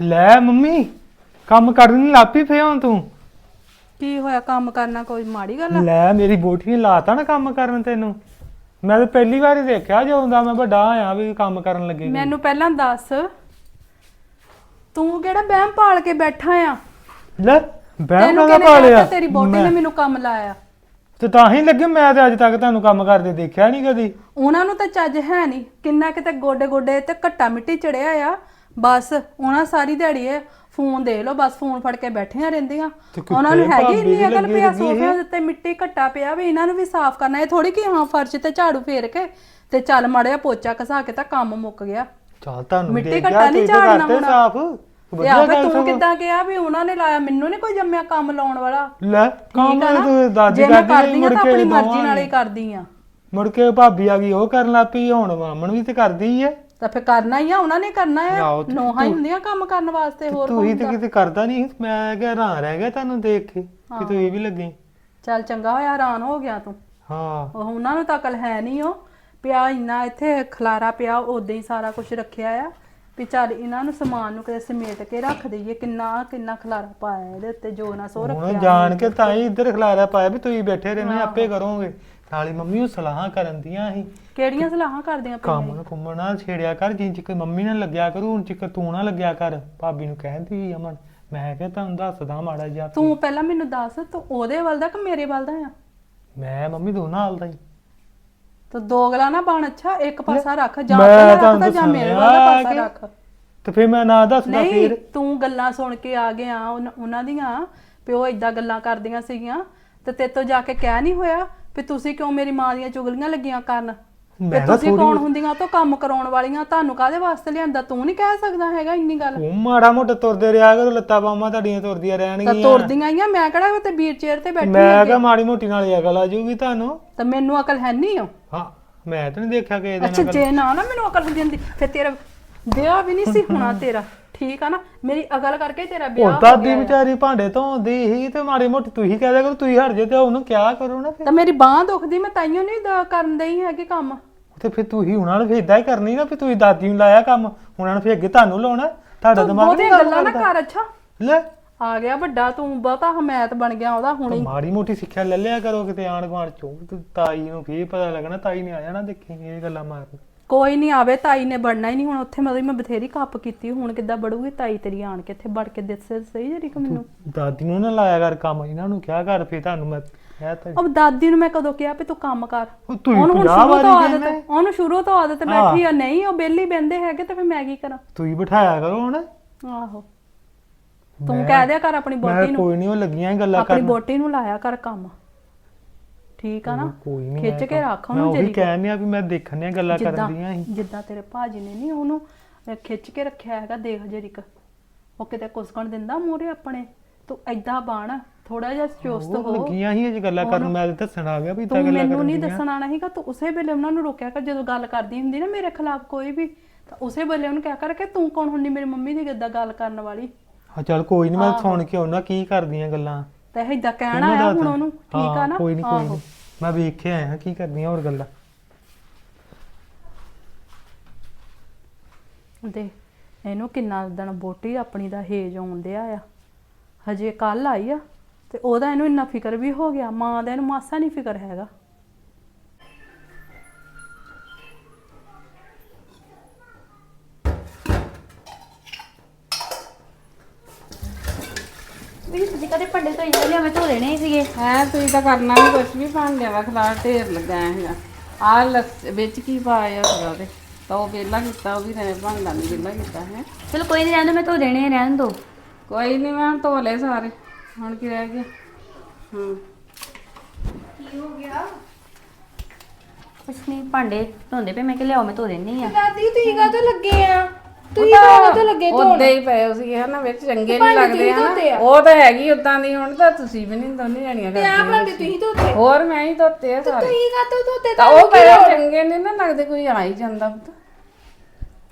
ਲੈ ਮੰਮੀ ਕੰਮ ਕਰਨ ਲੱਪੀ ਫੇ ਹੁਣ ਤੂੰ। ਕੀ ਹੋਇਆ ਕੰਮ ਕਰਨਾ ਕੋਈ ਮਾੜੀ ਗੱਲ ਆ? ਲੈ ਮੇਰੀ ਬੋਟੀ ਨੇ ਲਾਤਾ ਨਾ ਕੰਮ ਕਰਨ ਤੈਨੂੰ। ਮੈਂ ਤਾਂ ਪਹਿਲੀ ਵਾਰ ਹੀ ਦੇਖਿਆ ਜਦੋਂ ਦਾ ਮੈਂ ਵੱਡਾ ਆਇਆ ਵੀ ਕੰਮ ਕਰਨ ਲੱਗੇ ਮੈਨੂੰ ਪਹਿਲਾਂ ਦੱਸ ਤੂੰ ਕਿਹੜਾ ਬਹਿਮ ਪਾਲ ਕੇ ਬੈਠਾ ਆ? ਲੈ ਬਹਿਮ ਤੈਨੂੰ ਨਾ ਕਿਹਨੇ ਪਾ ਕਹਿਤਾ ਲਿਆ ਤੇਰੀ ਬੋਟੀ ਨੇ ਮੈਨੂੰ ਕੰਮ ਲਾਇਆ? ਤੇ ਤਾਂ ਹੀ ਲੱਗੇ ਮੈਂ ਤੇ ਅੱਜ ਤੱਕ ਤੁਹਾਨੂੰ ਕੰਮ ਕਰਦੇ ਦੇਖਿਆ ਨਹੀਂ ਕਦੀ। ਉਹਨਾਂ ਨੂੰ ਤਾਂ ਚੱਜ ਹੈ ਨਹੀਂ ਕਿੰਨਾ ਕਿਤੇ ਗੋਡੇ ਗੋਡੇ ਤੇ ਘੱਟਾ ਮਿੱਟੀ ਚੜਿਆ ਆ। ਬਸ ਉਹਨਾਂ ਸਾਰੀ ਦਿਹਾੜੀ ਇਹ ਫੋਨ ਦੇ ਲਓ ਬਸ ਫੋਨ ਫੜ ਕੇ ਬੈਠੀਆਂ ਰਹਿੰਦੀਆਂ। ਤੇ ਕਿੱਥੇ ਉਹਨਾਂ ਨੂੰ ਹੈਗੀ ਭਾਬੀ ਇੰਨੀ ਦੀ ਅਕਲ ਲੱਗੀ ਪਿਆ ਲੱਗੀ ਸੋਫਿਆਂ ਦੇ ਉੱਤੇ ਮਿੱਟੀ ਘੱਟਾ ਪਿਆ ਵੀ ਇਹਨਾਂ ਨੂੰ ਵੀ ਸਾਫ਼ ਕਰਨਾ। ਇਹ ਥੋੜੀ ਕਿ ਹਾਂ ਫਰਸ਼ ਤੇ ਝਾੜੂ ਫੇਰ ਕੇ ਤੇ ਚੱਲ ਮੜਿਆ ਪੋਚਾ ਘਸਾ ਕੇ ਤਾਂ ਕੰਮ ਮੁੱਕ ਗਿਆ। ਚੱਲ ਤੁਹਾਨੂੰ ਮਿੱਟੀ ਘੱਟਾ ਗਿਆ ਨਹੀਂ ਤਾਂ ਝਾੜਨਾ ਹੋਣਾ। ਸਾਫ਼। ਤੇ ਵਧੀਆ ਆਪੇ ਗੱਲ ਤੂੰ ਸਗੋਂ। ਕਿੱਦਾਂ ਕਿਹਾ ਵੀ ਉਹਨਾਂ ਨੇ ਲਾਇਆ ਮੈਨੂੰ ਨਹੀਂ ਕੋਈ ਜੰਮਿਆ ਕੰਮ ਲਾਉਣ ਵਾਲਾ। ਲੈ ਕੰਮ ਠੀਕ ਆ ਨਾ? ਤੂੰ ਦਾਦੀ ਜੇ ਮੈਂ ਕਰਦੀ ਕਰਦੀ ਆ ਮੁੜ ਤਾਂ ਕੇ ਆਪਣੀ ਮਰਜ਼ੀ ਨਾਲ ਹੀ। ਕਰਦੀ ਆ। ਮੁੜ ਕੇ ਭਾਬੀ ਆ ਗਈ ਉਹ ਕਰਨ ਲੱਗ ਪਈ ਹੁਣ ਮਾਮਣ ਵੀ ਤੇ ਕਰਦੀ ਹੀ ਐ ਤਾਂ ਫੇ ਕਰਨਾ ਹੀ ਆ ਉਹਨਾਂ ਨੇ ਕਰਨਾ ਆਹੋ ਆ ਤੇ ਨੋਹਾਂ ਹੀ ਹੁੰਦੀਆਂ ਕੰਮ ਕਰਨ ਵਾਸਤੇ ਹੋਰ ਤੂੰ ਹੀ ਤੇ ਕਿਤੇ ਕਰਦਾ ਨਹੀਂ ਮੈਂ ਕਿਹਾ ਹੈਰਾਨ ਰਹਿ ਗਿਆ ਤੁਹਾਨੂੰ ਦੇਖ ਕੇ ਕਿ ਤੂੰ ਇਹ ਵੀ ਲੱਗੀ। ਚੱਲ ਚੰਗਾ ਹੋਇਆ ਹੈਰਾਨ ਹੋ ਗਿਆ ਤੂੰ। ਹਾਂ। ਉਹ ਉਹਨਾਂ ਨੂੰ ਤਾਂ ਅਕਲ ਹੈ ਨਹੀਂ ਉਹ। ਪਿਆ ਇੰਨਾ ਇੱਥੇ ਖਲਾਰਾ ਪਿਆ ਉਦਾਂ ਹੀ ਸਾਰਾ ਕੁਝ ਰੱਖਿਆ ਆ। ਵੀ ਚੱਲ ਇਹਨਾਂ ਨੂੰ ਸਮਾਨ ਨੂੰ ਕਿਤੇ ਸਮੇਟ ਕੇ ਰੱਖ ਦਈਏ ਕਿੰਨਾ ਕਿੰਨਾ ਖਲਾਰਾ ਪਾਇਆ ਇਹਦੇ ਉੱਤੇ ਜੋ ਨਾ ਸੋ ਹੁਣ ਰੱਖਿਆ ਜਾਣ ਕੇ ਤਾਂ ਹੀ ਇੱਧਰ ਖਿਲਾਰਾ ਪਾਇਆ ਵੀ ਤੁਸੀਂ ਬੈਠੇ ਰਹਿੰਦੇ ਆਪੇ ਕਰੋਗੇ। ਨਾਲੇ ਮੰਮੀ ਉਹ ਸਲਾਹਾਂ ਕਰਨ ਦੀਆਂ ਸੀ। ਕਿਹੜੀਆਂ ਸਲਾਹਾਂ ਕਰਦੀਆਂ ਪਈਆਂ ਕੰਮ ਨੂੰ ਕੁੰਮਣ ਨਾ ਛੇੜਿਆ ਕਰ ਜਿੰਨ ਚਿਕਰ ਮੰਮੀ ਨਾਲ ਲੱਗਿਆ ਕਰੂ ਹੁਣ ਚਿਕਰ ਤੂੰ ਨਾ ਲੱਗਿਆ ਕਰ। ਭਾਬੀ ਨੂੰ ਕਹਿੰਦੀ ਸੀ ਅਮਨ ਮੈਂ ਕਿਹਾ ਤੁਹਾਨੂੰ ਦੱਸਦਾ ਮਾੜਾ ਜਿਹਾ ਤੂੰ ਪਹਿਲਾਂ ਮੈਨੂੰ ਦੱਸ ਤੂੰ ਉਹਦੇ ਵੱਲ ਦਾ ਕਿ ਮੇਰੇ ਵੱਲ ਦਾ ਆ? ਮੈਂ ਮੰਮੀ ਦੋਨਾਂ ਹਾਲ ਦਾ ਹੀ। ਤੂੰ ਦੋਗਲਾ ਨਾ ਬਣ ਅੱਛਾ ਇੱਕ ਪਾਸਾ ਰੱਖ ਜਾਂ ਮੈਂ ਤੁਹਾਨੂੰ ਮੇਰੇ ਵੱਲ ਦਾ ਪਾਸਾ ਰੱਖ। ਤੇ ਫਿਰ ਮੈਂ ਨਾ ਦੱਸਦਾ ਨਹੀਂ ਫਿਰ ਤੂੰ ਗੱਲਾਂ ਸੁਣ ਕੇ ਆ ਗਿਆ ਉਹਨਾਂ ਦੀਆਂ। ਪਿਓ ਇਦਾਂ ਗੱਲਾਂ ਕਰਦੀਆਂ ਸੀਗੀਆਂ ਤੇ ਤੇਤੋਂ ਜਾ ਕੇ ਕਹਿ ਨਹੀਂ ਹੋਇਆ ਵੀ ਤੁਸੀਂ ਕਿਉਂ ਮੇਰੀ ਮਾਂ ਦੀਆਂ ਚੁਗਲੀਆਂ ਲੱਗੀਆਂ ਕਰਨ? ਤੇ ਮੈਂ ਕਿਹਾ ਤੁਸੀਂ ਥੋੜੀ ਕੌਣ ਹੁੰਦੀਆਂ? ਤੋਂ ਕੰਮ ਕਰਾਉਣ ਵਾਲੀਆਂ ਤੁਹਾਨੂੰ ਕਾਦੇ ਵਾਸਤੇ ਲਿਆਂਦਾ? ਤੂੰ ਨਹੀਂ ਕਹਿ ਸਕਦਾ ਹੈਗਾ ਇੰਨੀ ਗੱਲ। ਤੂੰ ਮਾੜਾ ਮੋਟਾ ਤੁਰਦੇ ਰਿਹਾ ਕਰੋ ਲੱਤਾਂ ਬਾਹਾਂ ਤੁਹਾਡੀਆਂ ਤੁਰਦੀਆਂ ਤਾਂ ਰਹਿਣਗੀਆਂ ਤੁਰਦੀਆਂ ਹੀ ਆ। ਮੈਂ ਕਿਹੜਾ ਤੇ ਵੀਰ ਚੇਅਰ ਤੇ ਬੈਠੀ ਮੈਂ ਕਿਹਾ ਮਾੜੀ ਮੋਟੀ ਨਾਲ ਹੀ ਅਕਲ ਆ ਜਾਊਗੀ ਤੁਹਾਨੂੰ। ਤਾਂ ਮੈਨੂੰ ਅਕਲ ਹੈ ਨਹੀਂ ਓ ਹਾਂ ਮੈਂ ਤਾਂ ਨਹੀਂ ਦੇਖਿਆ ਕਿ ਇਹਦੇ ਅੱਛਾ ਨਾਲ। ਜੇ ਨਾ ਨਾ ਮੈਨੂੰ ਅਕਲ ਦਿੰਦੀ ਫਿਰ ਤੇਰਾ ਵਿਆਹ ਵੀ ਨਹੀਂ ਸੀ ਹੋਣਾ ਤੇਰਾ। ਠੀਕ ਆ ਨਾ ਮੇਰੀ ਅਕਲ ਕਰਕੇ ਤੇਰਾ ਵਿਆਹ ਉਹ ਹੋ ਦਾਦੀ ਗਿਆ ਆ। ਵਿਚਾਰੀ ਭਾਂਡੇ ਧੋਂਦੀ ਸੀ ਤੇ ਮਾੜੀ ਮੋਟੀ ਤੁਸੀਂ ਕਹਿ ਦਿਆ ਕਰੋ ਤੁਸੀਂ ਹਟ ਜੇ ਤੇ ਉਹਨੂੰ ਕਿਹਾ ਕਰੋ ਨਾ ਫਿਰ। ਤਾਂ ਮੇਰੀ ਬਾਹ ਦੁਖਦੀ ਮੈਂ ਤਾਈਓ ਨਹੀਂ ਦ- ਕਰਨ ਦਈ ਹੈਗੀ ਕੰਮ। ਤੇ ਫਿਰ ਤੁਸੀਂ ਉਹਨਾਂ ਨੂੰ ਫਿਰ ਹੀ ਕਰਨੀ ਨਾ ਵੀ ਤੁਸੀਂ ਦਾਦੀ ਨੂੰ ਲਾਇਆ ਕੰਮ ਉਹਨਾਂ ਨੂੰ ਫਿਰ ਅੱਗੇ ਤੁਹਾਨੂੰ ਲਾਉਣਾ ਤੁਹਾਡਾ ਤੂੰ ਦਿਮਾਗ ਬਹੁਤੀਆਂ ਨਹੀਂ ਕੰਮ ਗੱਲਾਂ ਨਾ ਕਰਦਾ ਕਰ ਅੱਛਾ। ਲੈ। ਆ ਗਿਆ ਵੱਡਾ ਤੂੰ ਬਹੁਤਾ ਹਮਾਇਤ ਬਣ ਗਿਆ ਉਹਦਾ ਹੁਣੇ ਹੀ। ਮਾੜੀ ਮੋਟੀ ਸਿੱਖਿਆ ਲੈ ਲਿਆ ਕਰੋ ਕਿਤੇ ਆਣ ਗੁਆਂਢ ਚੋਂ ਤੇ ਤਾਈ ਨੂੰ ਫੇਰ ਪਤਾ ਲੱਗਣਾ ਤਾਈ ਨੇ ਆ ਜਾਣਾ ਦੇਖੀ ਇਹ ਗੱਲਾਂ ਮਾਰਨ। ਕੋਈ ਨਹੀਂ ਆਵੇ ਤਾਈ ਨੇ ਵੜਨਾ ਹੀ ਨਹੀਂ ਹੁਣ ਉੱਥੇ ਮਤਲਬ ਮੈਂ ਬਥੇਰੀ ਕੱਪ ਕੀਤੀ ਹੁਣ ਕਿੱਦਾਂ ਵੜੂਗੀ ਤਾਈ ਤੇਰੀ ਆਣ ਕੇ ਇੱਥੇ ਵੜ ਕੇ ਦੱਸੇ ਸਹੀ ਜਿਹੜੀ ਕਿ ਮੈਨੂੰ। ਦਾਦੀ ਨੂੰ ਨਾ ਲਾਇਆ ਕਰ ਕੰਮ ਇਹਨਾਂ ਨੂੰ ਕਿਹਾ ਕਰ ਫੇਰ ਤੁਹਾਨੂੰ ਮੈਂ ਕਹਿ ਤਾ। ਅਬ ਦਾਦੀ ਨੂੰ ਮੈਂ ਕਦੋਂ ਕਿਹਾ ਵੀ ਤੂੰ ਕੰਮ ਕਰ? ਉਹ ਹੁਣ 50 ਸ਼ੁਰੂ ਤੋਂ ਆਦਤ ਕਹਿੰਦੇ ਉਹਨੂੰ ਸ਼ੁਰੂ ਤੋਂ ਆਦਤ ਬੈਠੀ ਆ ਨਹੀਂ ਉਹ ਬੇਲੀ ਬੰਦੇ ਹੈਗੇ ਤੇ ਫਿਰ ਮੈਂ ਕੀ ਕਰਾਂ? ਤੁਸੀਂ ਬਿਠਾਇਆ ਕਰੋ ਹੁਣ। ਆਹੋ। ਤੂੰ ਕਹਿ ਦਿਆ ਕਰ ਆਪਣੀ ਮੈਂ ਬੋਟੀ ਨੂੰ। ਕੋਈ ਨਹੀਂ ਉਹ ਲੱਗੀਆਂ ਹੀ ਗੱਲਾਂ ਆਪਣੀ ਕਰਨ। ਬੋਟੀ ਨੂੰ ਲਾਇਆ ਕਰ ਕੰਮ। ਠੀਕ ਆ ਨਾ? ਕੋਈ ਨਹੀਂ ਖਿੱਚ ਕੇ ਰੱਖ ਮੈਂ ਉਹਨੂੰ ਉਹੀ ਜਿਹੜੀ ਕਹਿਣ ਆ ਵੀ ਮੈਂ ਦੇਖਣੀਆਂ ਗੱਲਾਂ ਜਿੱਦਾਂ ਕਰਨ ਦੀਆਂ ਸੀ ਜਿੱਦਾਂ ਤੇਰੇ ਭਾਜੀ ਨੇ ਨਹੀਂ ਉਹਨੂੰ ਖਿੱਚ ਕੇ ਰੱਖਿਆ ਹੈਗਾ ਦੇਖ ਜਰੀਕ। ਉਹ ਕਿਤੇ ਕੁਸਕਣ ਦਿੰਦਾ ਮੂਹਰੇ ਆਪਣੇ ਤੂੰ ਐਦਾਂ ਬਣ ਥੋੜਾ ਜਿਹਾ ਚੁਸਤ ਉਹ ਹੋ। ਲੱਗੀਆਂ ਸੀ ਇਹ ਗੱਲਾਂ ਕਰਨ ਮੈਂ ਤਾਂ ਦੱਸਣ ਆ ਗਿਆ ਵੀ ਤੂੰ ਗੱਲਾਂ ਮੈਨੂੰ ਕਰਨ ਨਹੀਂ ਦੀਆਂ। ਦੱਸਣਾ ਨਹੀਂ ਹੈਗਾ ਤੂੰ ਉਸੇ ਵੇਲੇ ਉਹਨਾਂ ਨੂੰ ਰੋਕਿਆ ਕਰ ਜਦੋਂ ਗੱਲ ਕਰਦੀ ਹੁੰਦੀ ਨਾ ਮੇਰੇ ਖਿਲਾਫ ਕੋਈ ਵੀ ਤਾਂ ਉਸੇ ਵੇਲੇ ਉਹਨੂੰ ਕਿਹਾ ਕਰ ਕਿ ਤੂੰ ਕੌਣ ਹੁੰਦੀ ਮੇਰੀ ਮੰਮੀ ਦੀ ਕਿੱਦਾਂ ਗੱਲ ਕਰਨ ਵਾਲੀ? ਹਾਂ ਚਲ ਕੋਈ ਨਹੀਂ ਮੈਂ ਸੁਣ ਕੇ ਆਉਣਾ ਕੀ ਕਰਦੀਆਂ ਗੱਲਾਂ। ਤਾਂ ਐਦਾਂ ਕਹਿਣਾ ਆ। ਹੁਣ ਉਹਨੂੰ ਠੀਕ ਆ ਨਾ? ਕੋਈ ਨਹੀਂ ਕੋਈ। ਨਹੀਂ ਮੈਂ ਵੇਖ ਕੇ ਆਇਆ ਕੀ ਕਰਦੀਆਂ ਹੋਰ ਗੱਲਾਂ। ਦੇ ਇਹਨੂੰ ਕਿੰਨਾ ਦਿਨ ਬੋਟੀ ਆਪਣੀ ਦਾ ਹੇਜ ਆਉਂਦਿਆ ਆ। ਹਜੇ ਕੱਲ ਆਈ ਆ ਤੇ ਉਹਦਾ ਇਹਨੂੰ ਇੰਨਾ ਫਿਕਰ ਵੀ ਹੋ ਗਿਆ ਮਾਂ ਦਾ ਇਹਨੂੰ ਮਾਸਾ ਨਹੀਂ ਫਿਕਰ ਹੈਗਾ। ਕਦੇ ਭਾਂਡੇ ਧੋਈ ਜਾਂਦੇ ਮੈਂ ਧੋ ਦੇਣੇ ਹੀ ਸੀਗੇ। ਹੈ ਤੁਸੀਂ ਤਾਂ ਕਰਨਾ ਨਹੀਂ ਕੁਛ ਵੀ ਭਾਂਡਿਆਂ ਦਾ ਖਲਾਰ ਢੇਰ ਲੱਗਾ ਹੈਗਾ। ਆ ਲੱਸ ਵਿੱਚ ਕੀ ਪਾਇਆ ਸੀਗਾ ਉਹਦੇ? ਤਾਂ ਉਹ ਵੇਲਾ ਕੀਤਾ ਉਹ ਵੀ ਨੇ ਭਾਂਡਾ ਨਹੀਂ ਵੇਲਾ ਕੀਤਾ ਹੈ। ਚਲੋ ਕੋਈ ਨਹੀਂ ਰਹਿਣ ਦੋ ਮੈਂ ਧੋ ਦੇਣੇ ਆ, ਰਹਿਣ ਦੋ। ਕੋਈ ਨਹੀਂ ਮੈਂ ਧੋ ਲਏ ਸਾਰੇ। ਹੁਣ ਕੀ ਰਹਿ ਗਿਆ? ਹੂੰ। ਕੁਛ ਨਹੀਂ ਭਾਂਡੇ ਧੋਂਦੇ ਪਏ ਮੈਂ ਕਿ ਲਿਆਓ ਮੈਂ ਧੋ ਦੇਣੀ ਆ। ਦਾਦੀ ਤੁਸੀਂ ਕਾਹਤੋਂ ਲੱਗੇ ਆ? ਤੁਸੀਂ ਕਾਹਤੋਂ ਲੱਗੇ ਉਹਦੇ ਹੀ ਪਏ ਸੀਗੇ ਹਨਾ ਵਿੱਚ ਚੰਗੇ ਨਹੀਂ ਲੱਗਦੇ ਹਨਾ। ਉਹ ਤਾਂ ਹੈਗੀ ਉਦਾਂ ਦੀ ਹੁਣ ਤਾਂ ਤੁਸੀਂ ਵੀ ਨਹੀਂ ਦੋਨੇ ਜਾਣੀਆਂ ਆ ਕਰਦੀਆਂ ਭਾਂਡੇ ਤੁਸੀਂ ਧੋਤੇ? ਹੋਰ ਮੈਂ ਹੀ ਧੋਤੇ ਆ ਸਾਰੇ। ਤੁਸੀਂ ਕਾਹਤੋਂ ਧੋਤੇ? ਤਾਂ ਉਹ ਪਏ ਚੰਗੇ ਨਹੀਂ ਨਾ ਲੱਗਦੇ ਕੋਈ ਆ ਹੀ ਜਾਂਦਾ ਪੁੱਤ।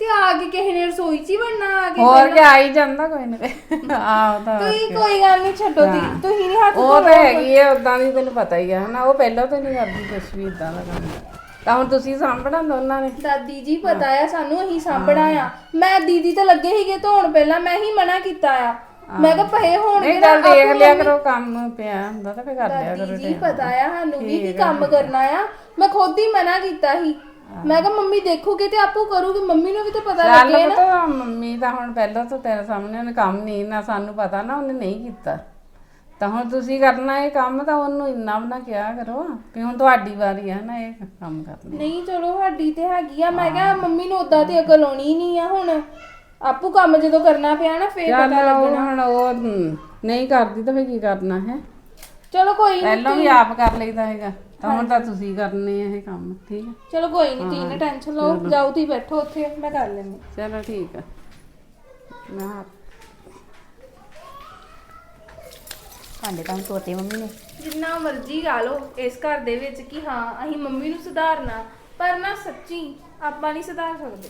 ਤੇ ਆ ਕੇ ਕਿਸੇ ਨੇ ਰਸੋਈ 'ਚ ਹੀ ਬਣਨਾ ਆ ਕੇ ਹੋਰ ਕੀ ਆ ਹੀ ਜਾਂਦਾ ਕੋਈ ਨਾ। ਆਹ ਤਾਂ ਤੁਸੀਂ ਕੋਈ ਗੱਲ ਨਹੀਂ ਛੱਡੋ ਤੁਸੀਂ ਤੁਸੀਂ ਨਹੀਂ ਹੱਥ ਉਹ ਤਾਂ ਹੈਗੀ ਹੈ ਉਦਾਂ ਦੀ ਤੈਨੂੰ ਪਤਾ ਹੀ ਹੈ ਹਨਾ। ਉਹ ਪਹਿਲਾਂ ਤੋਂ ਨਹੀਂ ਕਰਦੀ ਕੁਛ ਵੀ ਇਦਾਂ ਦਾ ਕੰਮ। ਤਾਂ ਹੁਣ ਤੁਸੀਂ ਸਾਂਭਣਾ ਦੋਨਾਂ ਨੇ। ਦਾਦੀ ਜੀ ਪਤਾ ਆ ਸਾਨੂੰ ਅਸੀਂ ਸਾਂਭਣਾ ਆ। ਮੈਂ ਦੀਦੀ ਤੇ ਲੱਗੇ ਸੀਗੇ ਧੋਣ ਪਹਿਲਾਂ ਮੈਂ ਹੀ ਮਨਾ ਕੀਤਾ ਆ। ਮੈਂ ਕਿਹਾ ਪਏ ਹੋਣਗੇ ਨਹੀਂ ਚੱਲ ਦੇਖ ਲਿਆ ਕਰੋ ਕੰਮ ਪਿਆ ਹੁੰਦਾ ਤਾਂ ਫੇਰ ਕਰ ਲਿਆ ਕਰੋ ਦਾਦੀ ਜੀ ਪਤਾ ਆ ਸਾਨੂੰ ਵੀ ਕੀ ਕੰਮ ਕਰਨਾ ਆ। ਮੈਂ ਖੁਦ ਹੀ ਮਨਾ ਕੀਤਾ ਸੀ। ਮੈਂ ਕਿਹਾ ਮੰਮੀ ਦੇਖੂਗੇ ਤੇ ਆਪੂ ਕਰੂਗੀ ਮੰਮੀ ਨੂੰ ਵੀ ਤਾਂ ਪਤਾ ਲੱਗੇ ਨਾ। ਮੰਮੀ ਤਾਂ ਹੁਣ ਪਹਿਲਾਂ ਤੋਂ ਤੇਰੇ ਸਾਹਮਣੇ ਉਹਨੇ ਕੰਮ ਨਹੀਂ ਨਾ ਸਾਨੂੰ ਪਤਾ ਨਾ ਉਹਨੇ ਨਹੀਂ ਕੀਤਾ। ਤਾਂ ਹੁਣ ਤੁਸੀਂ ਕਰਨਾ ਇਹ ਕੰਮ ਤਾਂ ਉਹਨੂੰ ਇੰਨਾ ਵੀ ਨਾ ਕਿਹਾ ਕਰੋ ਵੀ ਹੁਣ ਤੁਹਾਡੀ ਵਾਰੀ ਹੈ ਨਾ ਇਹ ਕੰਮ ਕਰਨਾ। ਨਹੀਂ ਚਲੋ ਸਾਡੀ ਤੇ ਹੈਗੀ ਆ। ਮੈਂ ਕਿਹਾ ਮੰਮੀ ਨੂੰ ਉਦਾਂ ਤੇ ਅਕਲ ਆਉਣੀ ਨਹੀਂ ਆ ਹੁਣ। ਆਪੂ ਕੰਮ ਜਦੋਂ ਕਰਨਾ ਪਿਆ ਨਾ ਫੇਰ ਚੱਲ ਪਤਾ ਉਹ ਲੱਗਣਾ। ਹੁਣ ਉਹ ਨਹੀਂ ਕਰਦੀ ਤਾਂ ਫੇਰ ਕੀ ਕਰਨਾ ਹੈ? ਚਲੋ ਕੋਈ ਨਹੀਂ ਪਹਿਲਾਂ ਵੀ ਆਪ ਕਰ ਲਈਦਾ ਹੈਗਾ। ਤਾਂ ਹੁਣ ਤਾਂ ਤੁਸੀਂ ਕਰਨੇ ਆ ਇਹ ਕੰਮ ਠੀਕ ਹੈ ਚਲੋ ਕੋਈ ਨਹੀਂ ਤੁਸੀਂ ਨਾ ਟੈਨਸ਼ਨ ਲਓ। ਜਾਓ ਤੁਸੀਂ ਬੈਠੋ ਉੱਥੇ ਮੈਂ ਕਰ ਲੈਂਦੀ। ਚਲੋ ਠੀਕ ਆ। ਮੈਂ ਹੱਥ ਭਾਂਡੇ ਤਾਂ ਧੋਤੇ ਮੰਮੀ ਨੇ। ਜਿੰਨਾ ਮਰਜ਼ੀ ਗਾ ਲਓ, ਇਸ ਘਰ ਦੇ ਵਿੱਚ ਕਿ ਹਾਂ, ਅਸੀਂ ਮੰਮੀ ਨੂੰ ਸੁਧਾਰਨਾ, ਪਰ ਨਾ ਸੱਚੀ ਆਪਾਂ ਨਹੀਂ ਸੁਧਾਰ ਸਕਦੇ।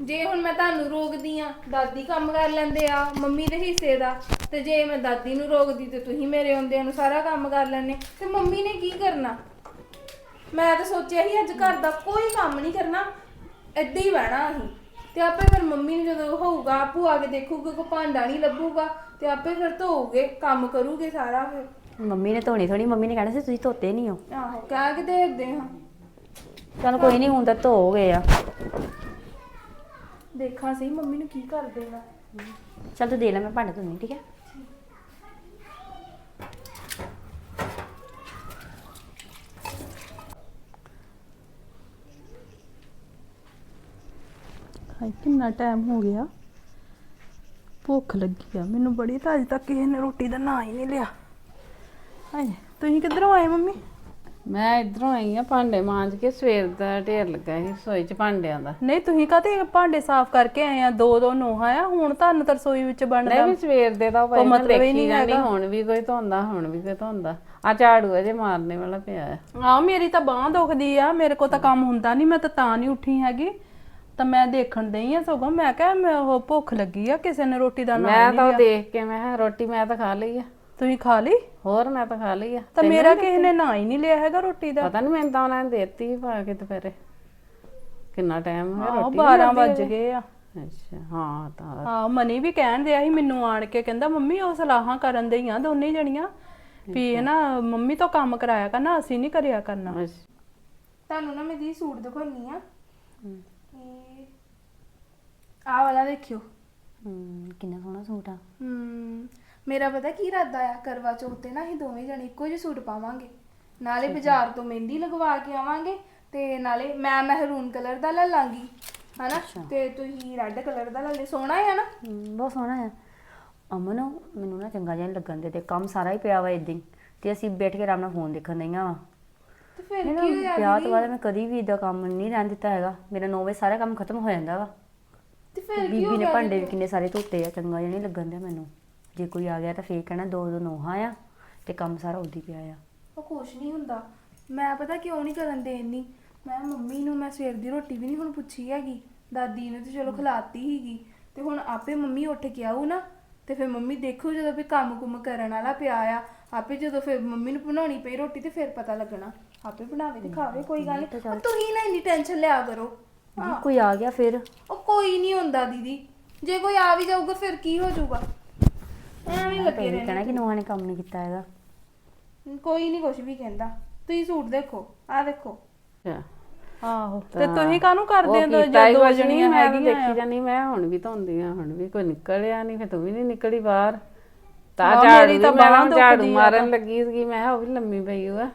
ਜੇ ਹੁਣ ਮੈਂ ਤੁਹਾਨੂੰ ਰੋਕਦੀ ਆ ਦਾਦੀ ਕੰਮ ਕਰ ਲੈਂਦੇ ਆ, ਮੰਮੀ ਦੇ ਹਿੱਸੇ ਦਾ, ਤੇ ਜੇ ਮੈਂ ਦਾਦੀ ਨੂੰ ਰੋਕਦੀ ਤੇ ਤੁਸੀਂ ਮੇਰੇ ਆਉਂਦਿਆਂ ਨੂੰ ਸਾਰਾ ਕੰਮ ਕਰ ਲੈਣੇ ਤੇ ਮੰਮੀ ਨੇ ਕੀ ਕਰਨਾ? ਮੈਂ ਤਾਂ ਸੋਚਿਆ ਸੀ ਅੱਜ ਘਰ ਦਾ ਕੋਈ ਕੰਮ ਨਹੀਂ ਕਰਨਾ ਇੱਦਾਂ ਹੀ ਬਹਿਣਾ ਅਸੀਂ। ਤੇ ਆਪੇ ਫਿਰ ਮੰਮੀ ਨੂੰ ਜਦੋਂ ਹੋਊਗਾ ਆਪੂ ਆ ਕੇ ਦੇਖੂਗਾ ਕੋ ਭਾਂਡਾ ਨਹੀਂ ਲੱਭੂਗਾ ਤੇ ਆਪੇ ਫਿਰ ਧੋਊਗੇ ਕੰਮ ਕਰੂਗੇ ਸਾਰਾ ਫਿਰ। ਮੰਮੀ ਨੇ ਧੋਣੀ ਥੋੜੀ ਮੰਮੀ ਨੇ ਕਹਿਣਾ ਸੀ ਤੁਸੀਂ ਧੋਤੇ ਨਹੀਂ ਹੋ। ਆਹੋ ਕਹਿ ਕੇ ਦੇਖਦੇ ਹਾਂ। ਚਲ ਕੋਈ ਨਹੀਂ ਹੁਣ ਤਾਂ ਧੋ ਗਏ ਆ। ਦੇਖਾਂ ਸਹੀ ਮੰਮੀ ਨੂੰ ਕੀ ਕਰ ਦੇਣਾ ਚਲ ਤੂੰ ਦੇ ਲੈ ਮੈਂ ਭਾਂਡੇ ਧੋਣੀ ਠੀਕ ਹੈ? ਹਾਏ ਕਿੰਨਾ ਟਾਈਮ ਹੋ ਗਿਆ। ਭੁੱਖ ਲੱਗੀ ਆ। ਮੈਨੂੰ ਬੜੀ ਤਾਂ ਅਜੇ ਤੱਕ ਕਿਸੇ ਨੇ ਰੋਟੀ ਦਾ ਨਾਂ ਹੀ ਨਹੀਂ ਲਿਆ। ਹਾਏ ਤੁਸੀਂ ਕਿੱਧਰੋਂ ਆਏ ਮੰਮੀ? ਮੈਂ ਇਧਰੋਂ ਆਈ ਆ ਭਾਂਡੇ ਮਾਂਜ ਕੇ ਸਵੇਰ ਦਾ ਢੇਰ ਲੱਗਾ ਸੀ ਰਸੋਈ 'ਚ ਭਾਂਡਿਆਂ ਦਾ। ਨਹੀਂ ਤੁਸੀਂ ਕਾਤੇ ਭਾਂਡੇ ਸਾਫ਼ ਕਰਕੇ ਆਏ ਆ? ਦੋ ਦੋ ਨੋਹਾਂ ਆ ਹੁਣ ਤੁਹਾਨੂੰ ਤਾਂ ਰਸੋਈ ਵਿੱਚ ਬਣਦਾ ਨਹੀਂ ਵੀ ਸਵੇਰ ਦੇ ਕੋਈ ਭਾਈ ਮੈਂ ਮਤਲਬ ਹੀ ਦੇਖੀ ਨਹੀਂ ਜਾਂਦੀ ਹੈਗਾ। ਹੁਣ ਵੀ ਕੋਈ ਧੋਂਦਾ ਹੁਣ ਵੀ ਕੋਈ ਧੋਂਦਾ। ਆ ਝਾੜੂ ਅਜੇ ਮਾਰਨੇ ਵਾਲਾ ਪਿਆ ਆ। ਮੇਰੀ ਤਾਂ ਬਾਹ ਦੁਖਦੀ ਆ। ਮੇਰੇ ਕੋ ਤਾਂ ਕੰਮ ਹੁੰਦਾ ਨਹੀਂ ਮੈਂ ਤਾਂ ਤਾਂ ਨਹੀਂ ਉੱਠੀ ਹੈਗੀ। ਤਾਂ ਮੈਂ ਦੇਖਣ ਦਈ ਆ ਸਗੋਂ। ਮੈਂ ਕਿਹਾ ਮੈਂ ਉਹ ਭੁੱਖ ਲੱਗੀ ਆ ਕਿਸੇ ਨੇ ਰੋਟੀ ਦਾ ਨਾਂ ਮੈਂ ਨਹੀਂ ਤਾਂ ਉਹ ਲਿਆ। ਦੇਖ ਕੇ ਮੈਂ ਕਿਹਾ ਰੋਟੀ ਮੈਂ ਤਾਂ ਖਾ ਲਈ ਆ। ਤੁਸੀਂ ਖਾ ਲਈ? ਹੋਰ ਮੈਂ ਤਾਂ ਖਾ ਲਈ ਆ। ਤਾਂ ਮੇਰਾ ਕਿਸੇ ਨੇ ਨਾਂ ਹੀ ਨਹੀਂ ਲਿਆ ਹੈਗਾ ਰੋਟੀ ਦਾ। ਪਤਾ ਨਹੀਂ ਮੈਨੂੰ ਤਾਂ ਉਹਨਾਂ ਨੇ ਦੇਤੀ ਪਾ ਕੇ ਦੁਪਹਿਰੇ। ਕਿੰਨਾ ਟਾਈਮ ਹੋ ਗਿਆ ਆਹ ਰੋਟੀ 12 ਵੱਜ ਗਏ ਆ। ਅੱਛਾ ਹਾਂ ਤਾਂ। ਹਾਂ ਮਨੀ ਵੀ ਕਹਿਣ ਦਿਆ ਸੀ ਮੈਨੂੰ ਆਣ ਕੇ ਕਹਿੰਦਾ ਮੰਮੀ ਉਹ ਸਲਾਹਾਂ ਕਰਨ ਦਈਆਂ ਦੋਨੇ ਜਣੀਆਂ। ਵੀ ਇਹ ਨਾ ਮੰਮੀ ਤੋਂ ਕੰਮ ਕਰਾਇਆ ਕਰਨਾ ਅਸੀਂ ਨਹੀਂ ਕਰਿਆ ਕਰਨਾ। ਅੱਛਾ। ਤੁਹਾਨੂੰ ਨਾ ਮੈਂ ਦੀ ਸੂਟ ਦਿਖਾਉਣੀ ਆ। ਆ ਵਾਲਾ ਦੇਖਿਓ। ਹਮ, ਕਿੰਨਾ ਸੋਹਣਾ ਸੂਟ ਆ। ਹਮ ਮੇਰਾ ਪਤਾ ਕੀ ਇਰਾਦਾ ਆ? ਕਰਵਾ ਚੌਥ ਤੇ ਨਾ ਅਸੀਂ ਦੋਵੇਂ ਜਣੇ ਇੱਕੋ ਜਿਹੇ ਸੂਟ ਪਾਵਾਂਗੇ। ਨਾਲੇ ਬਾਜ਼ਾਰ ਤੋਂ ਮਹਿੰਦੀ ਲਗਵਾ ਕੇ ਆਵਾਂਗੇ ਤੇ ਨਾਲੇ ਮੈਂ ਮਹਿਰੂਨ ਕਲਰ ਦਾ ਲੈ ਲਾਂਗੀ ਹਨਾ? ਤੇ ਤੁਸੀਂ ਰੈੱਡ ਕਲਰ ਦਾ ਲੈ ਲੈ ਸੋਹਣਾ ਹੈ ਨਾ? ਹਮ, ਬਹੁਤ ਸੋਹਣਾ ਆ। ਅਮਨ ਮੈਨੂੰ ਨਾ ਚੰਗਾ ਜਿਹਾ ਨੀ ਲੱਗਣ ਦੇ ਤੇ ਕੰਮ ਸਾਰਾ ਹੀ ਪਿਆ ਵਾ ਇਦਾਂ ਤੇ ਅਸੀਂ ਬੈਠ ਕੇ ਆਰਾਮ ਨਾਲ ਫੋਨ ਦੇਖਣ ਦਈਆਂ ਵਾ। ਤੇ ਫਿਰ ਕੀ ਹੋਇਆ ਵਿਆਹ ਤੋਂ ਬਾਅਦ ਮੈਂ ਕਦੀ ਵੀ ਇਦਾਂ ਕੰਮ ਨਹੀਂ ਰਹਿਣ ਦਿੱਤਾ ਹੈਗਾ। ਮੇਰਾ 9 ਵਜੇ ਸਾਰਾ ਕੰਮ ਖਤਮ ਹੋ ਜਾਂਦਾ ਵਾ। ਤੇ ਫਿਰ ਕੀ ਬੀਬੀ ਹੋ ਨੇ ਗਿਆ ਭਾਂਡੇ ਵੀ ਕਿੰਨੇ ਸਾਰੇ ਧੋਤੇ ਆ ਚੰਗਾ ਜਿਹਾ ਨਹੀਂ ਲੱਗਣ ਦਿਆ ਮੈਨੂੰ। ਜੇ ਕੋਈ ਆ ਗਿਆ ਤਾਂ ਫੇਰ ਕਹਿਣਾ ਦੋ ਦੋ ਨੋਹਾਂ ਆ ਤੇ ਕੰਮ ਸਾਰਾ ਉਦੀ ਪਿਆ ਆ। ਉਹ ਕੁਛ ਨਹੀਂ ਹੁੰਦਾ। ਮੈਂ ਪਤਾ ਕਿਉਂ ਨਹੀਂ ਕਰਨ ਦੇਣੀ ਮੈਂ ਮੰਮੀ ਨੂੰ ਮੈਂ ਸਵੇਰ ਦੀ ਰੋਟੀ ਵੀ ਨਹੀਂ ਹੁਣ ਪੁੱਛੀ ਹੈਗੀ। ਦਾਦੀ ਨੇ ਤੇ ਚਲੋ ਖਿਲਾਤੀ ਹੀਗੀ ਤੇ ਹੁਣ ਆਪੇ ਮੰਮੀ ਉੱਠ ਕੇ ਆਊ ਨਾ ਤੇ ਫਿਰ ਮੰਮੀ ਦੇਖੂ ਜਦੋਂ ਵੀ ਕੰਮ ਕੁਮ ਕਰਨ ਵਾਲਾ ਪਿਆ ਆ ਆਪੇ ਜਦੋਂ ਫਿਰ ਮੰਮੀ ਨੂੰ ਬਣਾਉਣੀ ਪਈ ਰੋਟੀ ਤੇ ਫਿਰ ਪਤਾ ਲੱਗਣਾ। ਆਪੇ ਬਣਾਵੇ ਤੇ ਖਾਵੇ ਕੋਈ ਗੱਲ ਨਹੀਂ ਤੁਸੀਂ ਨਾ ਇੰਨੀ ਟੈਨਸ਼ਨ ਲਿਆ ਕਰੋ। ਜੇ ਕੋਈ ਆ ਗਿਆ ਫਿਰ? ਉਹ ਕੋਈ ਨਹੀਂ ਹੁੰਦਾ ਦੀਦੀ। ਜੇ ਕੋਈ ਆ ਵੀ ਜਾਊਗਾ ਫਿਰ ਕੀ ਹੋ ਜਾਊਗਾ? ਐਵੇਂ ਲੱਗੇ ਤੇ ਰਹਿਣਾ ਕਹਿਣਾ ਕਿ ਨੋਹਾਂ ਨੇ ਕੰਮ ਨਹੀਂ ਕੀਤਾ ਹੈਗਾ। ਕੋਈ ਨਹੀਂ ਕੁਝ ਵੀ ਕਹਿੰਦਾ। ਤੁਸੀਂ ਸੂਟ ਦੇਖੋ ਆ ਦੇਖੋ। ਅੱਛਾ। ਆਹੋ। ਤੇ ਤੁਸੀਂ ਕਾਹਨੂੰ ਕਰਦੇ ਹੋ? ਜਦ ਜਣੀਆਂ ਮੈਂ ਤਾਂ ਦੇਖੀ ਜਾਨੀ ਮੈਂ ਹੁਣ ਵੀ ਧੋਂਦੀ ਆ ਹੁਣ ਵੀ ਕੋਈ ਨਿਕਲਿਆ ਨਹੀਂ ਫਿਰ ਤੂੰ ਵੀ ਨਹੀਂ ਨਿਕਲੀ ਬਾਹਰ। ਤਾਂ ਝਾੜੂ ਤਾਂ ਮੈਂ ਬਾਂਹ ਝਾੜੂ ਮਾਰਨ ਲੱਗੀ ਸੀ ਮੈਂ ਕਿਹਾ ਉਹ ਵੀ ਲੰਮੀ ਪਈ ਹੋਆ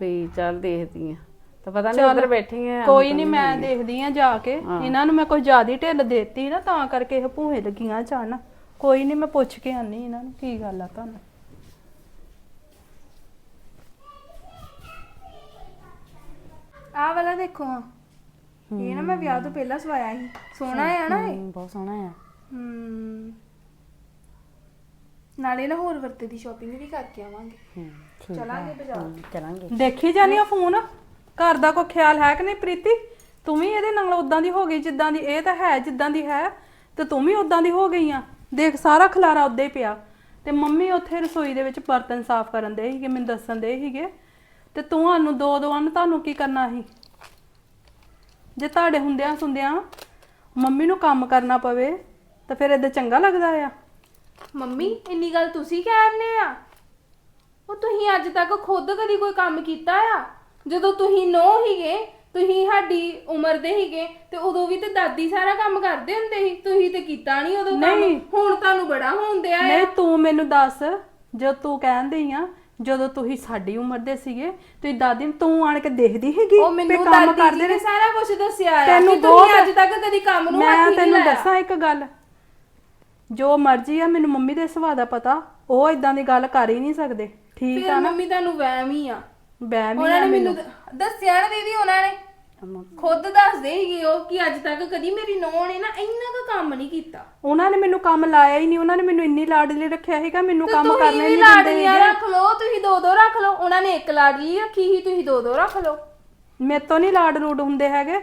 ਵੀ ਚੱਲ ਦੇਖਦੀ ਆ। ਤਾਂ ਪਤਾ ਨਹੀਂ ਉੱਧਰ ਬੈਠੀ ਆ ਕੋਈ ਨਹੀਂ ਮੈਂ ਦੇਖਦੀ ਆ ਜਾ ਕੇ। ਇਹਨਾਂ ਨੂੰ ਮੈਂ ਕੋਈ ਜ਼ਿਆਦਾ ਢਿੱਲ ਦੇਤੀ ਨਾ ਤਾਂ ਕਰਕੇ ਇਹ ਭੂਹੇ ਲੱਗੀਆਂ ਚੜਨ ਕੋਈ ਨਹੀਂ ਮੈਂ ਪੁੱਛ ਕੇ ਆਨੀ ਇਹਨਾਂ ਨੂੰ ਕੀ ਗੱਲ ਆ ਤੁਹਾਨੂੰ। ਆਹ ਵਾਲਾ ਦੇਖੋ ਇਹ ਨਾ ਮੈਂ ਵਿਆਹ ਤੋਂ ਪਹਿਲਾਂ ਸਵਾਇਆ ਸੀ। ਸੋਹਣਾ ਹੈ ਨਾ ਇਹ? ਹਮ, ਬਹੁਤ ਸੋਹਣਾ ਆ। ਹਮ ਨਾਲੇ ਨਾ ਹੋਰ ਵਰਤੇ ਦੀ ਸ਼ਾਪਿੰਗ ਵੀ ਕਰਕੇ ਆਵਾਂਗੇ। ਹਮ, ਠੀਕ ਚਲਾਂਗੇ ਬਾਜ਼ਾਰ। ਹਮ, ਚਲਾਂਗੇ ਦੇਖੀ ਜਾਨੀ ਆ ਫੋਨ? ਘਰ ਦਾ ਕੋਈ ਖਿਆਲ ਹੈ ਕਿ ਨਹੀਂ ਪ੍ਰੀਤੀ? ਤੂੰ ਵੀ ਇਹਦੇ ਨਾਲ ਉਦਾਂ ਦੀ ਹੋ ਗਈ, ਜਿੱਦਾਂ ਦੀ ਇਹ ਤਾਂ ਹੈ, ਜਿੱਦਾਂ ਦੀ ਹੈ, ਤੇ ਤੂੰ ਵੀ ਉਦਾਂ ਦੀ ਹੋ ਗਈ ਆ। ਦੇਖ, ਸਾਰਾ ਖਲਾਰਾ ਉੱਦੇ ਹੀ ਪਿਆ। ਤੇ ਮੰਮੀ ਉੱਥੇ ਰਸੋਈ ਦੇ ਵਿੱਚ ਬਰਤਨ ਸਾਫ਼ ਕਰਨ ਦੇ ਸੀਗੇ, ਮੈਨੂੰ ਦੱਸਣ ਦੇ ਸੀਗੇ। ਤੇ ਤੁਹਾਨੂੰ ਦੋ ਦੋ ਨੂੰ ਤੁਹਾਨੂੰ ਕੀ ਕਰਨਾ ਸੀ? ਜੇ ਤੁਹਾਡੇ ਹੁੰਦਿਆਂ ਸੁੰਦਿਆਂ ਮੰਮੀ ਨੂੰ ਕੰਮ ਕਰਨਾ ਪਵੇ, ਤਾਂ ਫਿਰ ਇਹਦੇ ਚੰਗਾ ਲੱਗਦਾ ਆ। ਮੰਮੀ, ਇੰਨੀ ਗੱਲ ਤੁਸੀਂ ਕਹਿ ਰਹੇ ਆ? ਉਹ ਤੁਸੀਂ ਅੱਜ ਤੱਕ ਖੁਦ ਕਦੀ ਕੋਈ ਕੰਮ ਕੀਤਾ ਆ? ਜਦੋਂ ਤੁਸੀਂ ਨੋ ਹੀਗੇ ਤੁਸੀਂ ਸਾਡੀ ਉਮਰ ਦੇ ਹੀਗੇ ਤੇ ਉਦੋਂ ਵੀ ਤੇ ਦਾਦੀ ਸਾਰਾ ਕੰਮ ਕਰਦੇ ਹੁੰਦੇ ਸੀ। ਤੁਸੀਂ ਤੇ ਕੀਤਾ ਨਹੀਂ ਉਦੋਂ ਕੰਮ। ਹੁਣ ਤੁਹਾਨੂੰ ਬੜਾ ਹੁੰਦਿਆ ਆ। ਨਹੀਂ ਤੂੰ ਮੈਨੂੰ ਦੱਸ ਜੋ ਤੂੰ ਕਹਿੰਦੀ ਆ ਜਦੋਂ ਤੁਸੀਂ ਸਾਡੀ ਉਮਰ ਦੇ ਸੀਗੇ ਤੁਸੀਂ ਦਾਦੀ ਨੂੰ ਤੂੰ ਆਣ ਕੇ ਦੇਖਦੀ ਹੈਗੀ ਉਹ ਵੀ ਮੈਨੂੰ ਕੰਮ ਦਾਦੀ ਕਰਦੇ ਨੇ ਨੇ ਸਾਰਾ ਕੁਝ ਦੱਸਿਆ ਆ ਤੈਨੂੰ ਕਿ ਬਹੁਤ- ਤੁਸੀਂ ਅੱਜ ਤੱਕ ਕਦੀ ਕੰਮ ਨੂੰ ਹੱਥ ਮੈਂ ਹੀ ਨਹੀਂ ਤੈਨੂੰ ਲਾਇਆ। ਦੱਸਾਂ ਇੱਕ ਗੱਲ। ਜੋ ਮਰਜ਼ੀ ਆ ਮੈਨੂੰ ਮੰਮੀ ਦੇ ਸੁਭਾਅ ਦਾ ਪਤਾ। ਉਹ ਇਦਾਂ ਦੀ ਗੱਲ ਕਰ ਹੀ ਨਹੀਂ ਸਕਦੇ। ਠੀਕ ਫਿਰ ਆ ਨਾ? ਮੰਮੀ ਤੁਹਾਨੂੰ ਵਹਿਮ ਹੀ ਆ। ਬਹਿਮ ਹੀ ਉਹਨਾਂ ਆ ਨੇ। ਮੈਨੂੰ ਦੱਸਿਆ ਨਾ ਦੀਦੀ ਉਹਨਾਂ ਨੇ। ਖੁਦ ਦੱਸਦੇ ਸੀਗੇ ਉਹ ਕਿ ਅੱਜ ਤੱਕ ਕਦੀ ਮੇਰੀ ਨੌਂ ਨੇ ਨਾ ਇੰਨਾ ਕੁ ਕੰਮ ਨਹੀਂ ਕੀਤਾ। ਉਹਨਾਂ ਨੇ ਮੈਨੂੰ ਕੰਮ ਲਾਇਆ ਹੀ ਨਹੀਂ ਉਹਨਾਂ ਨੇ ਮੈਨੂੰ ਇੰਨੀ ਲਾਡਲੀ ਰੱਖਿਆ ਸੀਗਾ ਮੈਨੂੰ ਤੇ ਕੰਮ ਤੁਸੀਂ ਕਰਨੇ ਵੀ ਨਹੀਂ ਦਿੰਦੇ ਲਾਡਲੀਆਂ ਹੈਗੇ। ਰੱਖ ਲਓ ਤੁਸੀਂ ਦੋ ਦੋ ਰੱਖ ਲਓ ਉਹਨਾਂ ਨੇ ਇੱਕ ਲਾਡਲੀ ਰੱਖੀ ਸੀ ਤੁਸੀਂ ਦੋ ਦੋ ਰੱਖ ਲਓ। ਮੇਰੇ ਤੋਂ ਨਹੀਂ ਲਾਡ ਲੂਡ ਹੁੰਦੇ ਹੈਗੇ।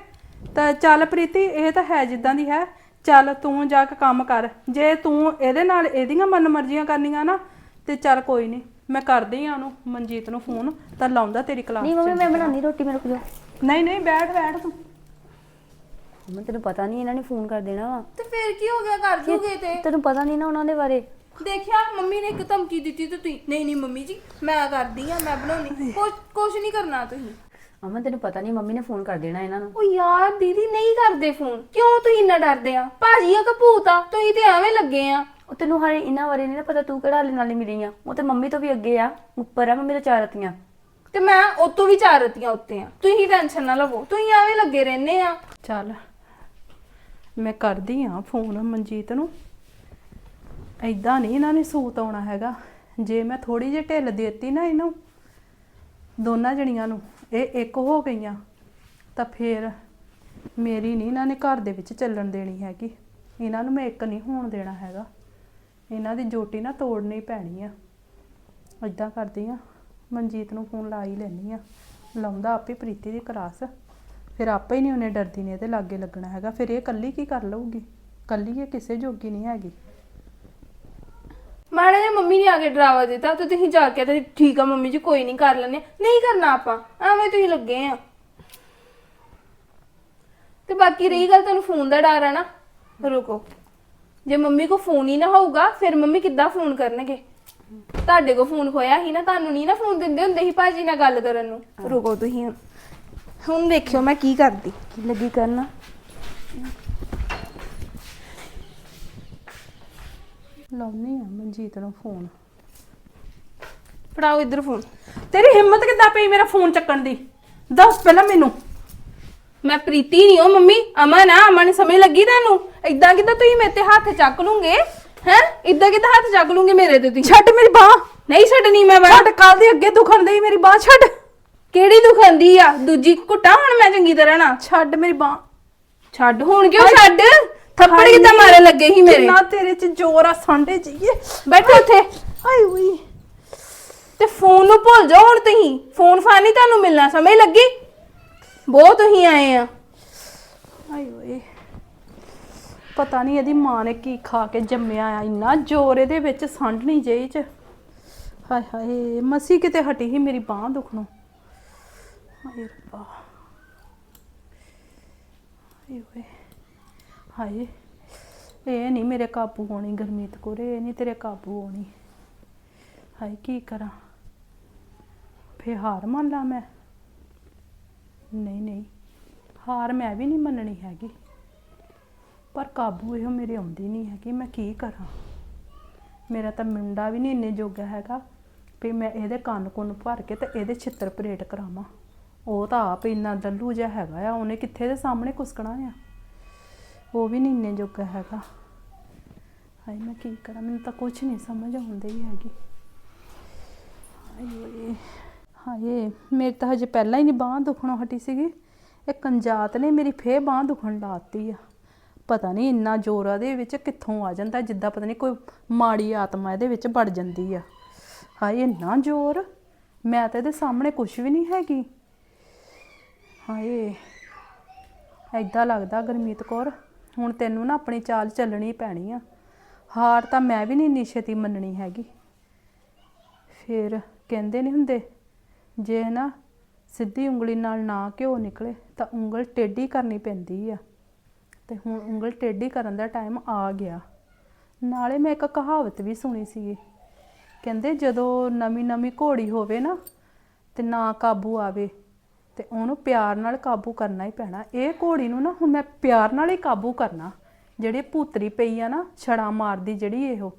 ਤਾਂ ਚੱਲ ਪ੍ਰੀਤੀ ਇਹ ਤਾਂ ਹੈ ਜਿੱਦਾਂ ਦੀ ਹੈ। ਚੱਲ ਤੂੰ ਜਾ ਕੇ ਕੰਮ ਕਰ। ਜੇ ਤੂੰ ਇਹਦੇ ਨਾਲ ਇਹਦੀਆਂ ਮਨ ਮਰਜ਼ੀਆਂ ਕਰਨੀਆਂ ਨਾ ਤੇ ਚੱਲ ਕੋਈ ਨਹੀਂ। ਮੈਂ ਕਰਦੀ ਆ ਉਹਨੂੰ ਮਨਜੀਤ ਨੂੰ ਫੋਨ ਤਾਂ ਲਾਉਂਦਾ ਤੇਰੀ ਕਲਾਸ ਨਹੀਂ ਮੰਮੀ ਮੈਂ ਬਣਾਉਣੀ ਰੋਟੀ ਮੇਰੇ ਕੋਲ ਨਹੀਂ ਨਹੀਂ ਬੈਠ ਬੈਠ ਤੂੰ। ਮੰਮੀ ਤੈਨੂੰ ਪਤਾ ਨਹੀਂ ਇਹਨਾਂ ਨੇ ਫੋਨ ਕਰ ਦੇਣਾ ਵਾ। ਤੇ ਫਿਰ ਕੀ ਹੋ ਗਿਆ? ਕਰ ਦੂਗੇ ਤੇ। ਤੈਨੂੰ ਪਤਾ ਨਹੀਂ ਨਾ ਉਹਨਾਂ ਦੇ ਬਾਰੇ। ਦੇਖਿਆ ਮੰਮੀ ਨੇ ਇੱਕ ਧਮਕੀ ਦਿੱਤੀ ਤੇ ਤੁਸੀਂ ਨਹੀਂ ਨਹੀਂ ਮੰਮੀ ਜੀ ਮੈਂ ਕਰਦੀ ਆ ਮੈਂ ਬਣਾਉਣੀ ਕੁਛ ਕੁਛ ਨਹੀਂ ਕਰਨਾ ਤੁਸੀਂ। ਅਮਨ ਤੈਨੂੰ ਪਤਾ ਨਹੀਂ ਮੰਮੀ ਨੇ ਫੋਨ ਕਰ ਦੇਣਾ ਇਹਨਾਂ ਨੂੰ। ਉਹ ਯਾਰ ਦੀਦੀ ਨਹੀਂ ਕਰਦੇ ਫੋਨ ਕਿਉਂ ਤੁਸੀਂ ਇੰਨਾ ਡਰਦੇ ਆ? ਭਾਜੀ ਆ ਕਪੂਤ ਆ ਤੁਸੀਂ ਤੇ ਐਵੇਂ ਲੱਗੇ ਆ। ਉਹ ਤੈਨੂੰ ਹਾਲੇ ਇਹਨਾਂ ਬਾਰੇ ਨਹੀਂ ਨਾ ਪਤਾ ਤੂੰ ਕਿਹੜਾ ਹਾਲੇ ਨਾਲ ਨਹੀਂ ਮਿਲੀ ਆ। ਉਹ ਤੇ ਮੰਮੀ ਤੋਂ ਵੀ ਅੱਗੇ ਆ ਉੱਪਰ ਆ ਮੰਮੀ ਤੋਂ ਚਾਰ ਰਤੀਆਂ ਤੇ ਮੈਂ ਉਤੋਂ ਵੀ ਚਾਰ ਰਤੀਆਂ ਉੱਤੇ ਆ। ਤੁਸੀਂ ਟੈਨਸ਼ਨ ਨਾ ਲਵੋ। ਤੁਸੀਂ ਐਵੇਂ ਲੱਗੇ ਰਹਿੰਦੇ ਆ। ਚੱਲ ਮੈਂ ਕਰਦੀ ਆ ਫੋਨ ਮਨਜੀਤ ਨੂੰ। ਐਦਾਂ ਨਹੀਂ ਇਹਨਾਂ ਨੇ ਸੂਤ ਆਉਣਾ ਹੈਗਾ। ਜੇ ਮੈਂ ਥੋੜੀ ਜਿਹੀ ਢਿੱਲ ਦੇਤੀ ਨਾ ਇਹਨੂੰ ਦੋਨਾਂ ਜਣੀਆਂ ਨੂੰ ਇਹ ਇੱਕ ਹੋ ਗਈਆਂ ਤਾਂ ਫੇਰ ਮੇਰੀ ਨਹੀਂ ਇਹਨਾਂ ਨੇ ਘਰ ਦੇ ਵਿੱਚ ਚੱਲਣ ਦੇਣੀ ਹੈਗੀ। ਇਹਨਾਂ ਨੂੰ ਮੈਂ ਇੱਕ ਨਹੀਂ ਹੋਣ ਦੇਣਾ ਹੈਗਾ। ਇਹਨਾਂ ਦੀ ਜੋਟੀ ਨਾ ਤੋੜਨੀ ਪੈਣੀ ਆ। ਐਦਾਂ ਕਰਦੀ ਆ, ਮਨਜੀਤ ਨੂੰ ਫੋਨ ਲਾ ਹੀ ਲੈਣੀ ਆ। ਲਾਉਂਦਾ ਆਪੇ ਪ੍ਰੀਤੀ ਦੀ ਕਲਾਸ। ਫਿਰ ਆਪੇ ਹੀ ਨਹੀਂ ਉਹਨੇ ਡਰਦੀ ਨੇ ਇਹਦੇ ਲਾਗੇ ਲੱਗਣਾ ਹੈਗਾ। ਫਿਰ ਇਹ ਕੱਲੀ ਕੀ ਕਰ ਲਊਗੀ? ਕੱਲੀ ਇਹ ਕਿਸੇ ਜੋਗੀ ਨਹੀਂ ਹੈਗੀ। ਮਾੜੇ ਨੇ ਮੰਮੀ ਨੇ ਆ ਕੇ ਡਰਾਵਾ ਦਿੱਤਾ, ਤੇ ਤੁਸੀਂ ਜਾ ਕੇ ਤੇ ਠੀਕ ਆ ਮੰਮੀ ਜੀ, ਕੋਈ ਨਹੀਂ ਕਰ ਲੈਣੇ ਨਹੀਂ ਕਰਨਾ ਆਪਾਂ, ਐਵੇਂ ਤੁਸੀਂ ਲੱਗੇ ਆ। ਤੇ ਬਾਕੀ ਰਹੀ ਗੱਲ, ਤੁਹਾਨੂੰ ਫੋਨ ਦਾ ਡਰ ਆ ਨਾ। ਰੁਕੋ। ਜੇ ਮੰਮੀ ਕੋ ਫੋਨ ਹੀ ਨਾ ਹੋਊਗਾ ਫਿਰ ਮੰਮੀ ਕਿੱਦਾਂ ਫੋਨ ਕਰਨਗੇ? ਤੁਹਾਡੇ ਕੋ ਫੋਨ ਖੋਇਆ ਸੀ ਨਾ ਤੁਹਾਨੂੰ ਨਹੀਂ ਨਾ ਫੋਨ ਦਿੰਦੇ ਹੁੰਦੇ ਸੀ ਭਾਜੀ ਨਾਲ ਗੱਲ ਕਰਨ ਨੂੰ। ਰੁਕੋ ਤੁਸੀਂ ਹੁਣ। ਹੁਣ ਦੇਖਿਓ ਮੈਂ ਕੀ ਕਰਦੀ ਕੀ ਲੱਗੀ ਕਰਨ। ਲਾਉਣੀ ਆ ਮਨਜੀਤ ਨੂੰ ਫੋਨ। ਫੜਾਓ ਇੱਧਰ ਫੋਨ। ਤੇਰੀ ਹਿੰਮਤ ਕਿੱਦਾਂ ਪਈ ਮੇਰਾ ਫੋਨ ਚੱਕਣ ਦੀ? ਦੱਸ ਪਹਿਲਾਂ ਮੈਨੂੰ। ਮੈਂ ਪ੍ਰੀਤੀ ਨਹੀਂ ਹਾਂ ਮੰਮੀ ਅਮਨ ਆ ਅਮਨ ਸਮਝ ਲੱਗੀ ਤੁਹਾਨੂੰ? ਇਦਾਂ ਕਿਦਾਂ ਤੁਸੀਂ ਮੇਰੇ ਤੇ ਹੱਥ ਚੱਕ ਲੂਗੇ? ਹੈ? ਇਦਾਂ ਕਿਦਾਂ ਹੱਥ ਚੱਕ ਲੂਗੇ ਮੇਰੇ ਤੇ ਤੁਸੀਂ? ਛੱਡ ਮੇਰੀ ਬਾਹ। ਨਹੀਂ ਛੱਡਣੀ ਮੈਂ ਛੱਡ ਕੱਲ ਦੀ ਅੱਗੇ ਦੁਖਣ ਦੀ ਮੇਰੀ ਬਾਹ ਛੱਡ। ਕਿਹੜੀ ਦੁਖਾਂਦੀ ਆ? ਦੂਜੀ ਘੁੱਟਾ ਹੁਣ ਮੈਂ ਚੰਗੀ ਤਰ੍ਹਾਂ ਨਾ ਛੱਡ ਮੇਰੀ ਬਾਹ। ਛੱਡ ਹੁਣ ਕਿਉਂ ਛੱਡ? ਥੱਪੜ ਕਿਦਾਂ ਮਾਰੇ ਲੱਗੇ ਸੀ ਮੇਰੇ? ਕਿੰਨਾ ਤੇਰੇ ਚ ਜ਼ੋਰ ਆ ਸੰਡੇ ਜੀਏ। ਬੈਠੋ ਉੱਥੇ। ਹਾਏ ਓਏ। ਤੇ ਫੋਨ ਨੂੰ ਭੁੱਲ ਜਾਓ ਹੁਣ ਤੁਸੀਂ। ਫੋਨ ਫਾਨੀ ਤੁਹਾਨੂੰ ਮਿਲਣਾ ਸਮਝ ਲੱਗੀ? ਬਹੁਤ ਹੀ ਆਏ ਆ। ਹਾਏ ਓਏ। ਪਤਾ ਨਹੀਂ ਇਹਦੀ ਮਾਂ ਨੇ ਕੀ ਖਾ ਕੇ ਜੰਮਿਆ ਆ। ਇੰਨਾ ਜ਼ੋਰ ਇਹਦੇ ਵਿੱਚ ਸੰਡ ਨਹੀਂ ਜਈ ਚ। ਹਾਏ ਹਾਏ ਮਸੀ ਕਿਤੇ ਹਟੀ ਸੀ ਮੇਰੀ ਬਾਹ ਦੁਖਣੋਂ ਹਾਏ ਰੱਬਾ। ਹਾਏ ਓਏ। ਹਾਏ, ਇਹ ਨਹੀਂ ਮੇਰੇ ਕਾਬੂ ਹੋਣੀ ਗਰਮੀਤ ਕੋਰੇ, ਇਹ ਨਹੀਂ ਤੇਰੇ ਕਾਬੂ ਹੋਣੀ ਹਾਏ ਕੀ ਕਰਾਂ। ਫੇ ਹਾਰ ਮੰਨ ਲਾ ਮੈਂ। ਨਹੀਂ ਨਹੀਂ। ਹਾਰ ਮੈਂ ਵੀ ਨਹੀਂ ਮੰਨਣੀ ਹੈਗੀ। ਪਰ ਕਾਬੂ ਇਹੋ ਮੇਰੇ ਆਉਂਦੀ ਨਹੀਂ ਹੈਗੀ। ਮੈਂ ਕੀ ਕਰਾਂ? ਮੇਰਾ ਤਾਂ ਮੁੰਡਾ ਵੀ ਨਹੀਂ ਇੰਨੇ ਜੋਗਾ ਹੈਗਾ ਵੀ ਮੈਂ ਇਹਦੇ ਕੰਨ ਕੁੰਨ ਭਰ ਕੇ ਤੇ ਇਹਦੇ ਛਿੱਤਰ ਪਰੇਡ ਕਰਾਵਾਂ। ਉਹ ਤਾਂ ਆਪ ਇੰਨਾ ਦੱਲੂ ਜਿਹਾ ਹੈਗਾ ਆ, ਉਹਨੇ ਕਿੱਥੇ ਦੇ ਸਾਹਮਣੇ ਕੁਸਕਣਾ ਆ? ਉਹ ਵੀ ਨਹੀਂ ਇੰਨੇ ਜੋਗਾ ਹੈਗਾ। ਹਾਏ, ਮੈਂ ਕੀ ਕਰਾਂ? ਮੈਨੂੰ ਤਾਂ ਕੁਝ ਨਹੀਂ ਸਮਝ ਆਉਂਦੀ ਹੈਗੀ। ਹਾਏ ਓਏ। ਹਾਏ, ਮੇਰੀ ਤਾਂ ਹਜੇ ਪਹਿਲਾਂ ਹੀ ਨਹੀਂ ਬਾਂਹ ਦੁਖਣੋਂ ਹਟੀ ਸੀਗੀ। ਇਹ ਕੰਜਾਤ ਨੇ ਮੇਰੀ ਫੇਰ ਬਾਂਹ ਦੁਖਣ ਲਾਤੀ ਆ। ਪਤਾ ਨਹੀਂ ਇੰਨਾ ਜ਼ੋਰ ਆ ਦੇ ਵਿੱਚ ਕਿੱਥੋਂ ਆ ਜਾਂਦਾ, ਜਿੱਦਾਂ ਪਤਾ ਨਹੀਂ ਕੋਈ ਮਾੜੀ ਆਤਮਾ ਇਹਦੇ ਵਿੱਚ ਵੜ ਜਾਂਦੀ ਆ। ਹਾਏ, ਇੰਨਾ ਜ਼ੋਰ? ਮੈਂ ਤਾਂ ਇਹਦੇ ਸਾਹਮਣੇ ਕੁਝ ਵੀ ਨਹੀਂ ਹੈਗੀ। ਹਾਏ ਐਦਾਂ ਲੱਗਦਾ ਗੁਰਮੀਤ ਕੌਰ, ਹੁਣ ਤੈਨੂੰ ਨਾ ਆਪਣੀ ਚਾਲ ਚੱਲਣੀ ਪੈਣੀ ਆ। ਹਾਰ ਤਾਂ ਮੈਂ ਵੀ ਨਹੀਂ ਇੰਨੀ ਛੇਤੀ ਮੰਨਣੀ ਹੈਗੀ। ਫਿਰ ਕਹਿੰਦੇ ਨਹੀਂ ਹੁੰਦੇ ਜੇ ਨਾ ਸਿੱਧੀ ਉਂਗਲੀ ਨਾਲ ਨਾ ਘਿਓ ਨਿਕਲੇ ਤਾਂ ਉਂਗਲ ਟੇਢੀ ਕਰਨੀ ਪੈਂਦੀ ਆ। ਤੇ ਹੁਣ ਉਂਗਲ ਟੇਢੀ ਕਰਨ ਦਾ ਟਾਈਮ ਆ ਗਿਆ। ਨਾਲੇ ਮੈਂ ਇੱਕ ਕਹਾਵਤ ਵੀ ਸੁਣੀ ਸੀ ਕਹਿੰਦੇ ਜਦੋਂ ਨਵੀਂ ਨਵੀਂ ਘੋੜੀ ਹੋਵੇ ਨਾ ਤੇ ਨਾ ਕਾਬੂ ਆਵੇ ਤੇ ਉਹਨੂੰ ਪਿਆਰ ਨਾਲ ਕਾਬੂ ਕਰਨਾ ਹੀ ਪੈਣਾ। ਇਹ ਘੋੜੀ ਨੂੰ ਨਾ ਹੁਣ ਮੈਂ ਪਿਆਰ ਨਾਲ ਹੀ ਕਾਬੂ ਕਰਨਾ। ਜਿਹੜੀ ਭੂਤਰੀ ਪਈ ਆ ਨਾ ਛੜਾ ਮਾਰਦੀ ਜਿਹੜੀ ਇਹੋ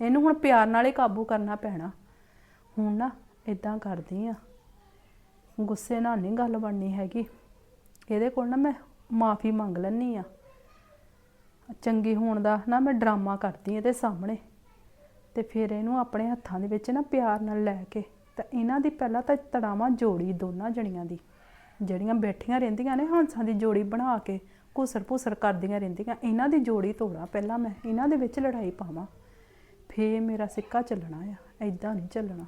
ਇਹਨੂੰ ਹੁਣ ਪਿਆਰ ਨਾਲ ਹੀ ਕਾਬੂ ਕਰਨਾ ਪੈਣਾ। ਹੁਣ ਨਾ ਇਦਾਂ ਕਰਦੀ ਆ। ਗੁੱਸੇ ਨਾਲ ਨਹੀਂ ਗੱਲ ਬਣਨੀ ਹੈਗੀ। ਇਹਦੇ ਕੋਲ ਨਾ ਮੈਂ ਮਾਫੀ ਮੰਗ ਲੈਣੀ ਆ ਚੰਗੀ ਹੋਣ ਦਾ ਨਾ ਮੈਂ ਡਰਾਮਾ ਕਰਦੀ ਇਹਦੇ ਸਾਹਮਣੇ। ਤੇ ਫਿਰ ਇਹਨੂੰ ਆਪਣੇ ਹੱਥਾਂ ਦੇ ਵਿੱਚ ਨਾ ਪਿਆਰ ਨਾਲ ਲੈ ਕੇ ਤਾਂ ਇਹਨਾਂ ਦੀ ਪਹਿਲਾਂ ਤਾਂ ਤੜਾਵਾਂ ਜੋੜੀ ਦੋਨਾਂ ਜਣੀਆਂ ਦੀ। ਜਿਹੜੀਆਂ ਬੈਠੀਆਂ ਰਹਿੰਦੀਆਂ ਨੇ ਹਾਂਸਾਂ ਦੀ ਜੋੜੀ ਬਣਾ ਕੇ ਘੁਸਰ ਭੁਸਰ ਕਰਦੀਆਂ ਰਹਿੰਦੀਆਂ। ਇਹਨਾਂ ਦੀ ਜੋੜੀ ਤੋੜਾਂ ਪਹਿਲਾਂ ਮੈਂ। ਇਹਨਾਂ ਦੇ ਵਿੱਚ ਲੜਾਈ ਪਾਵਾਂ। ਫੇਰ ਮੇਰਾ ਸਿੱਕਾ ਚੱਲਣਾ ਆ। ਐਦਾਂ ਨਹੀਂ ਚੱਲਣਾ।